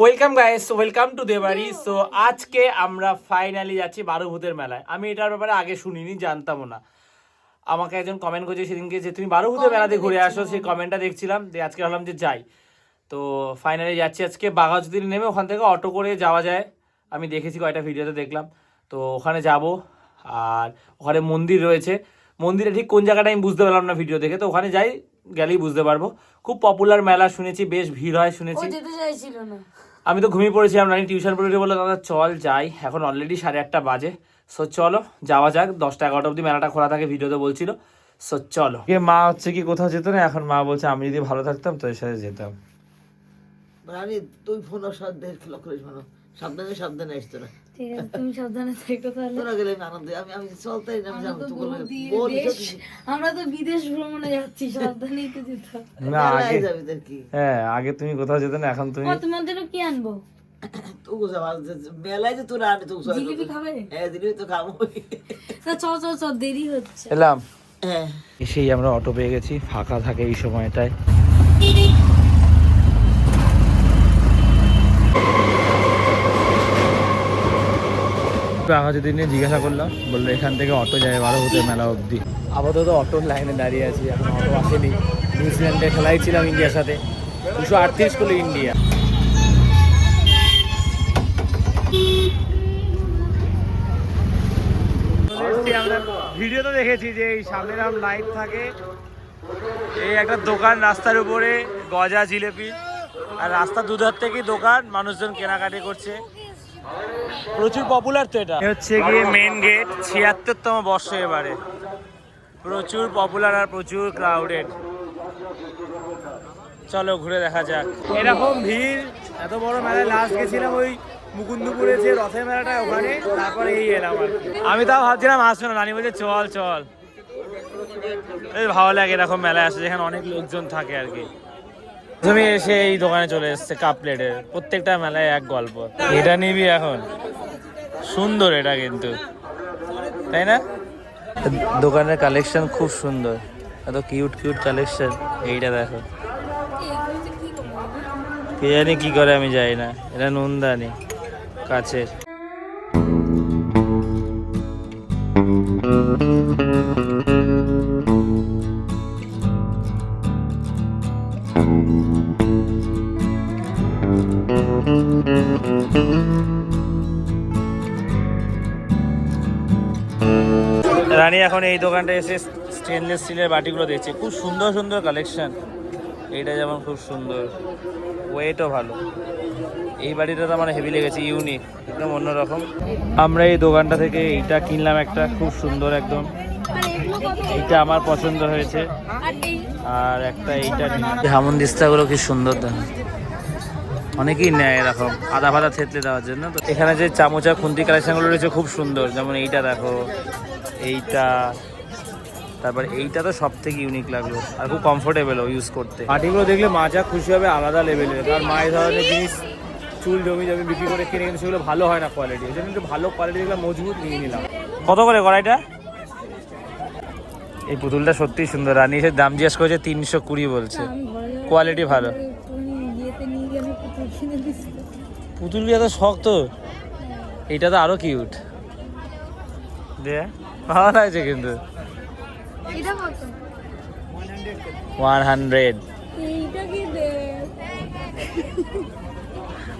Welcome guys welcome to Debari so আজকে আমরা finally যাচ্ছি বারো ভূতের মেলায়। আমি এটার ব্যাপারে আগে শুনিনি জানতামও না। আমাকে একজন কমেন্ট করেছে সেদিনকে যে তুমি বারো ভূতের মেলাতে ঘুরে আসো? সেই কমেন্টটা দেখছিলাম যে আজকে ভাবলাম যে যাই। তো ফাইনালি যাচ্ছি আজকে। বাঘাজুদ্দিন নেমে ওখান থেকে অটো করে যাওয়া যায়। আমি দেখেছি কয়েকটা ভিডিওতে দেখলাম। তো ওখানে যাব। আর ওখানে মন্দির রয়েছে। মন্দিরে ঠিক কোন জায়গাটা আমি বুঝতে পারলাম না ভিডিও দেখে। তো ওখানে যাই গেলেই বুঝতে পারব। খুব পপুলার মেলা শুনেছি বেশ ভিড় হয় শুনেছি। যেতে চাইছিল না। আমি তো ঘুমিয়ে পড়েছিলাম আমি টিউশন পড়ে বলে দাদা চল যাই। এখন অলরেডি সাড়ে আটটা বাজে। সো চলো যাওয়া যাক। দশটা এগারোটা অবধি মেলাটা খোলা থাকে ভিডিওতে বলছিল। সো চলো। মা হচ্ছে কি কোথাও যেত না? এখন মা বলছে আমি যদি ভালো থাকতাম তোর সাথে যেতাম। আরে তুই ফোন সাবধানে মানো সাবধানে সাবধানে আসতো না ঠিক আছে তুমি সাবধানে থেকো তাহলে। তোরা গেলে আমি আনন্দে আমি আমি চলতাই না আমি যাব তো বলে বল আমরা তো বিদেশ ভ্রমণে যাচ্ছি সাবধানেই তো যেতে না আগে যাবি তোর কি? হ্যাঁ আগে তুমি কোথাও যেতে না এখন তুমি তোমার জন্য কি আনব? মেলায় যে তোরা আনি তুই জিলিপি খাবে? হ্যাঁ তো খাব। তা চ চ চ দেরি হচ্ছে। এলাম। হ্যাঁ। এসেই আমরা অটো পেয়ে গেছি ফাঁকা থাকে এই সময়টায়। যদি নিয়ে জিজ্ঞাসা করলাম বলল এখান থেকে অটো যায় বারো হতে মেলা অবধি। আপাতত অটোর লাইনে দাঁড়িয়ে আছি এখন অটো আসেনি। নিউজিল্যান্ডে খেলাই ছিলাম ইন্ডিয়ার সাথে। দুশো আটত্রিশ করল ইন্ডিয়া। আমরা ভিডিও তো দেখেছি যে এই সামনে রাম লাইট থাকে। এই একটা দোকান রাস্তার উপরে গজা জিলেপি। আর রাস্তা দুধার থেকেই দোকান মানুষজন কেনাকাটি করছে। প্রচুর পপুলার তো এটা। হচ্ছে গিয়ে মেন গেট ছিয়াত্তরতম বর্ষ এবারে। প্রচুর পপুলার আর প্রচুর ক্রাউডেড চলো ঘুরে দেখা যাক। এরকম ভিড়, এত বড় মেলায় লাস্ট গেছিলাম ওই মুকুন্দপুরে যে রথের মেলাটা ওখানে, তারপরে এই এলাম আমি তাও ভাবছিলাম, আসবে না, নানি বলছে চল চল। ভালো লাগে এরকম মেলায় আসে, যেখানে অনেক লোকজন থাকে আর কি। তুমি এসে এই দোকানে চলে এসছে কাপ প্লেটের প্রত্যেকটা মেলায় এক গল্প। এটা নিবি এখন। সুন্দর এটা কিন্তু। তাই না? দোকানের কালেকশন খুব সুন্দর। এত কিউট কিউট কালেকশন এইটা দেখো। কে জানি কি করে আমি যাই না। এটা নুনদানি। কাছের। রানী এখন এই দোকানটা এসে স্টেনলেস স্টিলের বাটিগুলো দেখছে। খুব সুন্দর সুন্দর কালেকশন এইটা যেমন খুব সুন্দর। ওয়েটও ভালো। এই বাড়িটা তো আমার হেভি লেগেছে ইউনিক একদম অন্যরকম। আমরা এই দোকানটা থেকে এইটা কিনলাম একটা, খুব সুন্দর একদম। এইটা আমার পছন্দ হয়েছে। আর একটা এইটা হামন দিস্তাগুলো কি সুন্দর দেখো। অনেকেই নেয় এরকম আদা ভাদা থেতলে দেওয়ার জন্য। তো এখানে যে চামচা খুন্তি কালেকশনগুলো রয়েছে খুব সুন্দর। যেমন এইটা দেখো এইটা তারপর এইটা তো সব থেকে ইউনিক লাগল আর খুব কমফোর্টেবলও ইউজ করতে। মাটিগুলো দেখলে মাজা খুশি হবে আলাদা লেভেলের কারণ মা এই ধরনের জিনিস চুল জমি জমি বিক্রি করে কিনে কিন্তু সেগুলো ভালো হয় না কোয়ালিটি এই জন্য একটু ভালো কোয়ালিটি দেখলাম মজবুত নিয়ে নিলাম। কত করে কড়াইটা? এই পুতুলটা সত্যিই সুন্দর। রানী এসে দাম জিজ্ঞেস করেছে তিনশো কুড়ি বলছে। কোয়ালিটি ভালো তুমি ইয়েতে নিয়ে গেলে পুতুল কিনে দিচ্ছি পুতুল এত শক্ত এইটা তো। আরও কিউট দে। ভালো লাগছে কিন্তু। এটা ওয়ান হান্ড্রেড।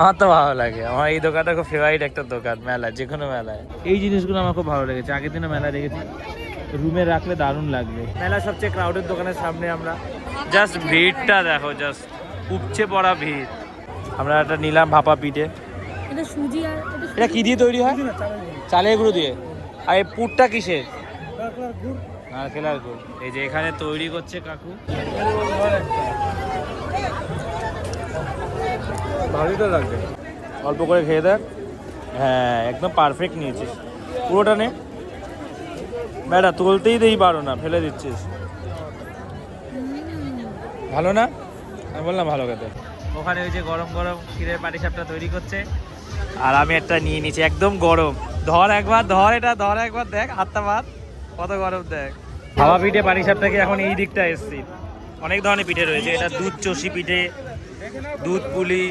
আমার তো ভালো লাগে। আমার এই দোকানটা খুব ফেভারিট একটা দোকান মেলা যে কোনো মেলায়। এই জিনিসগুলো আমার খুব ভালো লেগেছে। আগের দিনে মেলা দেখেছি। রুমে রাখলে দারুণ লাগবে। মেলা সবচেয়ে ক্রাউডের দোকানের সামনে আমরা জাস্ট ভিড়টা দেখো জাস্ট উপচে পড়া ভিড়। আমরা একটা নিলাম ভাপা পিঠে। এটা সুজি আর এটা এটা কি দিয়ে তৈরি হয়? চালের গুঁড়ো। দিয়ে? আর এই পুরটা কিসের? নারকেলার গুড়। এই যে এখানে তৈরি করছে কাকু। ভালোই তো লাগবে। অল্প করে খেয়ে দেখ। হ্যাঁ একদম পারফেক্ট নিয়েছিস। পুরোটা নে। বেটা তুলতেই দেই পারো না ফেলে দিচ্ছিস। ভালো না? আমি বললাম ভালো খেতে। ওখানে ওই যে গরম গরম ক্ষীরের পাটিসাপটা তৈরি করছে। আর আমি একটা নিয়ে নিয়েছি একদম গরম। ধর একবার ধর এটা ধর একবার দেখ হাতটা বাদ কত গরম দেখ। হাওয়া পিঠে পাটিসাপ থেকে এখন এই দিকটা এসছি? অনেক ধরনের পিঠে রয়েছে এটা দুধ চষি পিঠে দুধ পুলি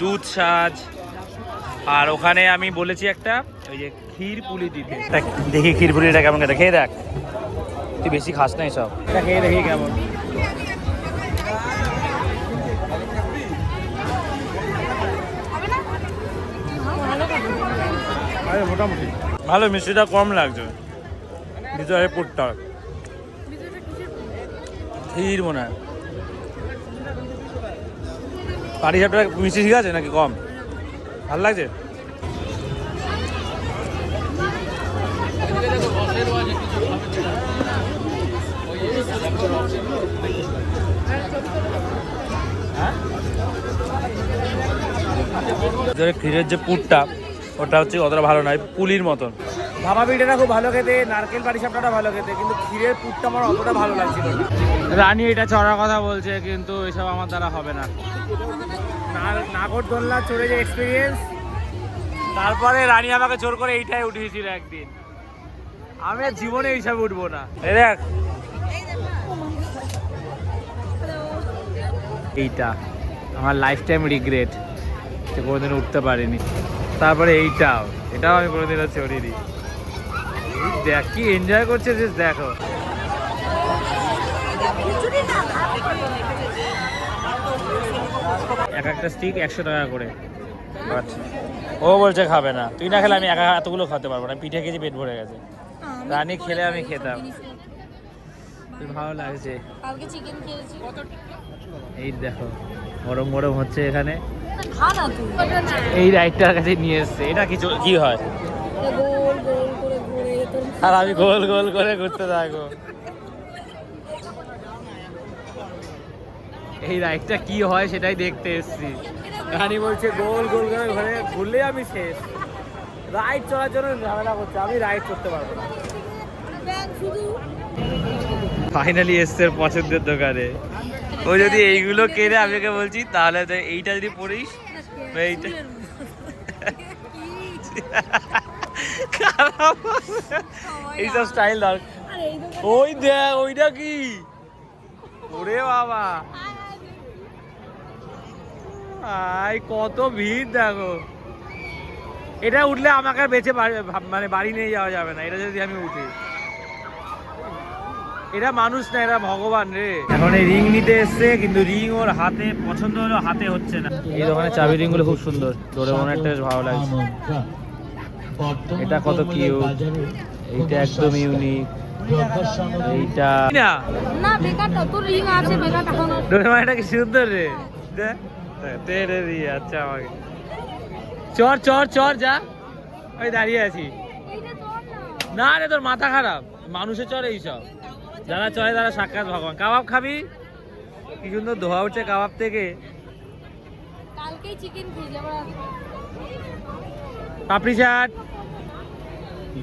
দুধ সাজ। আর ওখানে আমি বলেছি একটা ওই যে ক্ষীর পুলি দিতে। দেখ, ক্ষীর পুলিটা কেমন খেয়ে দেখ। তুই বেশি খাস নাই সব এটা খেয়ে দেখি কেমন। মোটামুটি। ভালো, মিষ্টিটা কম লাগছে। ভিতরে পুরটা। ক্ষীর মনে হয়। পাটি সাপটা মিষ্টি ঠিক আছে নাকি কম? ভালো লাগছে? ক্ষীরের যে পুরটা ওটা হচ্ছে অতটা ভালো নয় পুলির মতন। ভাপা পিঠাটা খুব ভালো খেতে নারকেল পাটি সাপটাটা ভালো খেতে কিন্তু ক্ষীরের পুরটা আমার অতটা ভালো লাগছিল না। রানী এটা চড়ার কথা বলছে কিন্তু এসব আমার দ্বারা হবে না। না- নাগরদোল্লা চড়ে যে এক্সপিরিয়েন্স তারপরে রানী আমাকে জোর করে এইটাই উঠিয়েছিল একদিন। আমি আর জীবনে এইসব উঠবো না। এই দেখ। এইটা আমার লাইফ টাইম রিগ্রেট যে কোনোদিন উঠতে পারিনি। তারপরে এইটাও। এটাও আমি কোনোদিন আর চড়িনি। দিই দেখ কি এনজয় করছে যে দেখো। এক একটা স্টিক একশো টাকা করে। আচ্ছা। ও বলছে খাবে না। তুই না খেলে আমি একা এতগুলো খেতে পারব না। পিঠে খেয়েছি পেট ভরে গেছে। রানী খেলে আমি খেতাম। ভালো লাগছে। কালকে চিকেন খেয়েছি। এই দেখো গরম গরম হচ্ছে এখানে। এই রাইডটার কাছে নিয়ে এসছে। এটা কি চ- কি হয়? গোল গোল করে ঘুরে তোর আর আমি গোল গোল করে ঘুরতে থাকব। এই রাইডটা কি হয় সেটাই দেখতে এসছি। রানী বলছে গোল গোল করে ঘুরে ঘুরলে আমি শেষ। রাইড চলার জন্য ঝামেলা করছে আমি রাইড করতে পারব না। ফাইনালি এসছে পছন্দের দোকানে। ও যদি এইগুলো কেনে আমি ওকে বলছি তাহলে তো এইটা যদি পড়িস এইটা এইসব স্টাইল এই ওই দেখ ওইটা কি? ওরে বাবা। আই কত ভিড় দেখো। এটা উঠলে আমাকে বেঁচে মানে বাড়ি নিয়ে যাওয়া যাবে না এটা যদি আমি উঠি। এটা মানুষ না এরা ভগবান রে। এখন এই রিং নিতে এসছে কিন্তু রিং ওর হাতে পছন্দ হলো হাতে হচ্ছে না। এই দোকানে চাবি রিংগুলো খুব সুন্দর তোরে মনে একটা বেশ ভালো লাগছে। এটা কত কিউট এইটা একদম ইউনিক এইটা না। না বেকারটা তোর রিং আছে বেকার এখন ডোরেমনটা কি সুন্দর রে। তেরে দিয়ে আচ্ছা আমাকে। চর চর চর যা। ওই দাঁড়িয়ে আছি। এইটা তোর না। না রে তোর মাথা খারাপ। মানুষের চর এইসব যারা চলে তারা সাক্ষাৎ ভগবান। কাবাব খাবি? কি সুন্দর ধোয়া উঠছে কাবাব থেকে। পাপড়ি চাট।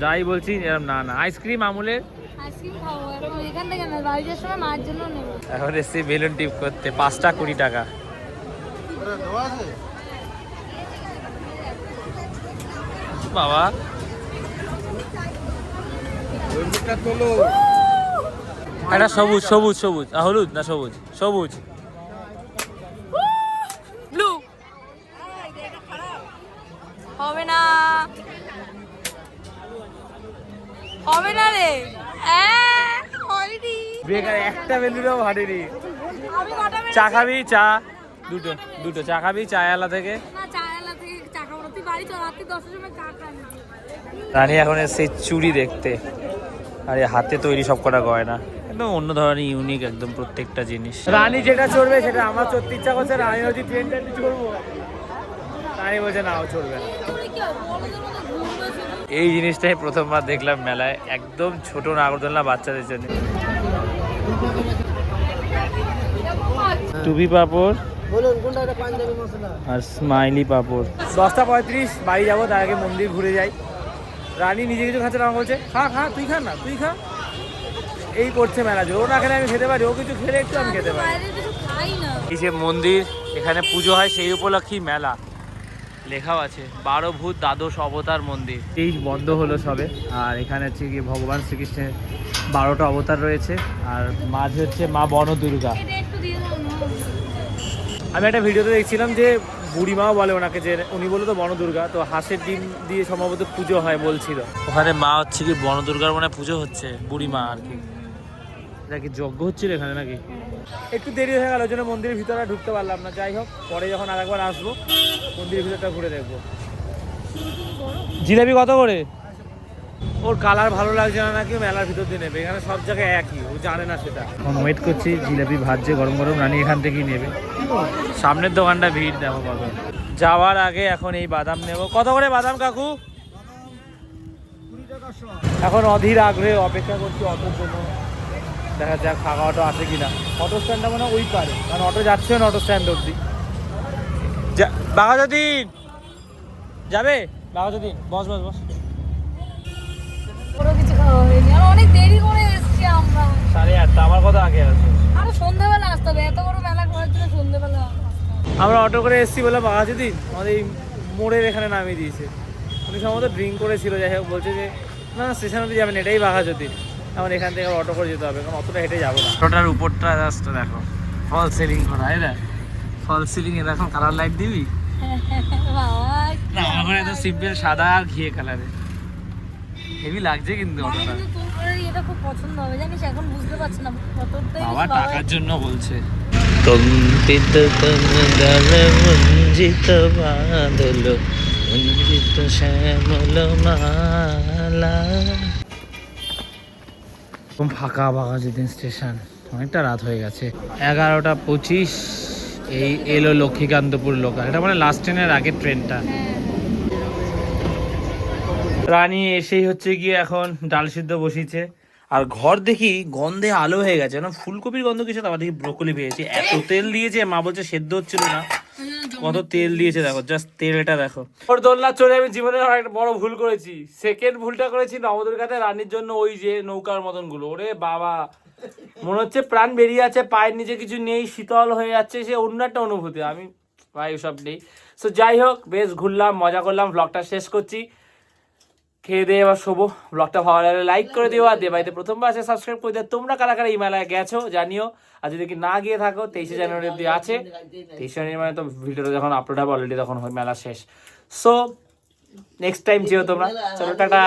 যাই বলছি এরকম না না আইসক্রিম আমুলের। এখন এসছি বেলুন টিপ করতে পাঁচটা কুড়ি টাকা। বাবা। একটা সবুজ সবুজ সবুজ। হলুদ না সবুজ? সবুজ। ব্লু। হবে না। হবে না রে। বেকার একটা বেলুনও বেলা চা খাবি? চা। দুটো দুটো। চা খাবি? চায়ালা থেকে? থেকে চা চা খাবি রানী এখন এসছে চুড়ি দেখতে। আর হাতে তৈরি সব কটা গয়না। একদম অন্য ধরনের ইউনিক একদম প্রত্যেকটা জিনিস। রানী যেটা চড়বে সেটা আমার চড়তে ইচ্ছা করছে রানী যদি ট্রেনটা চড়বো রানী বলছে নাও চড়বে। এই জিনিসটাই প্রথমবার দেখলাম মেলায় একদম ছোট নাগরদোলনা বাচ্চাদের জন্য। টুপি পাপড় আর স্মাইলি পাপড়। দশটা পঁয়ত্রিশ বাড়ি যাব তার আগে মন্দির ঘুরে যাই। রানী নিজে কিছু খাচ্ছে না বলছে খা খা তুই খা না তুই খা। এই করছে মেলা জোর। ও না খেলে আমি খেতে পারি ও কিছু খেলে একটু আমি খেতে পারি। বাইরে কিছু খাই না। এই যে মন্দির এখানে পুজো হয় সেই উপলক্ষেই মেলা। লেখাও আছে বারো ভূত দ্বাদশ অবতার মন্দির। এই বন্ধ হলো সবে আর এখানে হচ্ছে কি ভগবান শ্রীকৃষ্ণের বারোটা অবতার রয়েছে আর মাঝে হচ্ছে মা বনদুর্গা। আমি একটা ভিডিওতে দেখছিলাম যে বুড়িমাও বলে ওনাকে যে উনি বলল তো বনদুর্গা তো হাঁসের ডিম দিয়ে সম্ভবত পুজো হয় বলছিল। ওখানে মা হচ্ছে কি বনদুর্গার মানে পুজো হচ্ছে বুড়ি মা আর কি। এটা কি যজ্ঞ হচ্ছিল এখানে নাকি? একটু দেরি হয়ে গেল ওই জন্য মন্দিরের ভিতরে ঢুকতে পারলাম না। যাই হোক পরে যখন আরেকবার আসব মন্দিরের ভিতরটা ঘুরে দেখব। জিলাপি কত করে? ওর কালার ভালো লাগছে না নাকি মেলার ভিতর দিয়ে নেবে। এখানে সব জায়গায় একই ও জানে না সেটা। এখন ওয়েট করছি জিলাপি ভাজছে গরম গরম রানী এখান থেকেই নেবে। সামনের দোকানটা ভিড় দেখো কত। যাওয়ার আগে এখন এই বাদাম নেব। কত করে বাদাম কাকু? এখন অধীর আগ্রহে অপেক্ষা করছি অটোর জন্য। দেখা যাক ফাঁকা অটো আছে কিনা। অটো স্ট্যান্ডটা মানে ওই পারে কারণ অটো যাচ্ছে না অটো স্ট্যান্ড অব্দি বাঘাযতীন! যাবে? বাঘাযতীন বস বস বস। কোনো কিছু খাওয়া হয়নি আর অনেক দেরি করে এসেছি আমরা। সাড়ে আটটা আমার কথা আগে আছে। আরও সন্ধ্যাবেলা আসতে হবে এত বড় মেলা করার জন্য সন্ধ্যাবেলা আমরা অটো করে এসেছি বলে বাঘাযতীন আমাদের এই মোড়ের এখানে নামিয়ে দিয়েছে। উনি সম্ভবত ড্রিঙ্ক করেছিল যাই হোক বলছে যে না স্টেশন অব্দি যাবেন এটাই বাঘাযতীন। এখন এখান থেকে অটো করে যেতে হবে কারণ অতটা হেঁটে যাব না। অটোটার উপরটা জাস্ট দেখো ফল সিলিং করা দেখ। ফল সিলিং এ দেখো কালার লাইট দিবি? বাবা না আমার ঘরে তো সিম্পল সাদা আর ঘিয়ে কালারে হেভি লাগছে কিন্তু অটোটা। এটা খুব পছন্দ হবে জানিস এখন বুঝতে পারছি না কতটাই বাবা টাকার জন্য বলছে। কম্পিত তনদল মঞ্জিত বাদল মঞ্জিত শ্যামল মালা। এরকম ফাঁকা ফাঁকা যেদিন স্টেশন। অনেকটা রাত হয়ে গেছে। এগারোটা পঁচিশ, এই এলো লক্ষ্মীকান্তপুর লোকাল এটা মানে লাস্ট ট্রেনের আগের ট্রেনটা রানী এসেই হচ্ছে গিয়ে এখন ডাল সিদ্ধ বসিয়েছে। আর ঘর দেখি গন্ধে আলো হয়ে গেছে। না ফুলকপির গন্ধ কিছু তারপর দেখি ব্রোকলি পেয়েছি। এত তেল দিয়েছে, মা বলছে সেদ্ধ হচ্ছিল না। কত তেল দিয়েছে দেখো জাস্ট তেলটা দেখো। ওর দোলনা চড়ে আমি জীবনে একটা বড় ভুল করেছি। সেকেন্ড ভুলটা করেছি নবদুর্গাতে রানীর জন্য ওই যে নৌকার মতনগুলো ওরে বাবা। মনে হচ্ছে প্রাণ বেরিয়ে আছে, পায়ের নিচে কিছু নেই, শীতল হয়ে যাচ্ছে, সে অন্য একটা অনুভূতি। আমি ভাই সব নেই। সো যাই হোক, বেশ ঘুরলাম, মজা করলাম ব্লগটা শেষ করছি। খেয়ে দিয়ে এবার শোবো। ব্লগটা ভালো লাগলে লাইক করে দিও, আর দেবাইতে প্রথমবার আছে সাবস্ক্রাইব করে দিও। তোমরা কারা কারা এই মেলায় গেছো জানিও। আর যদি কি না গিয়ে থাকো, তেইশে জানুয়ারি অব্দি আছে। তেইশে জানুয়ারি মানে তো ভিডিওটা যখন আপলোড হবে অলরেডি তখন মেলা শেষ। সো নেক্সট টাইম যেও তোমরা। চলো, টাটা।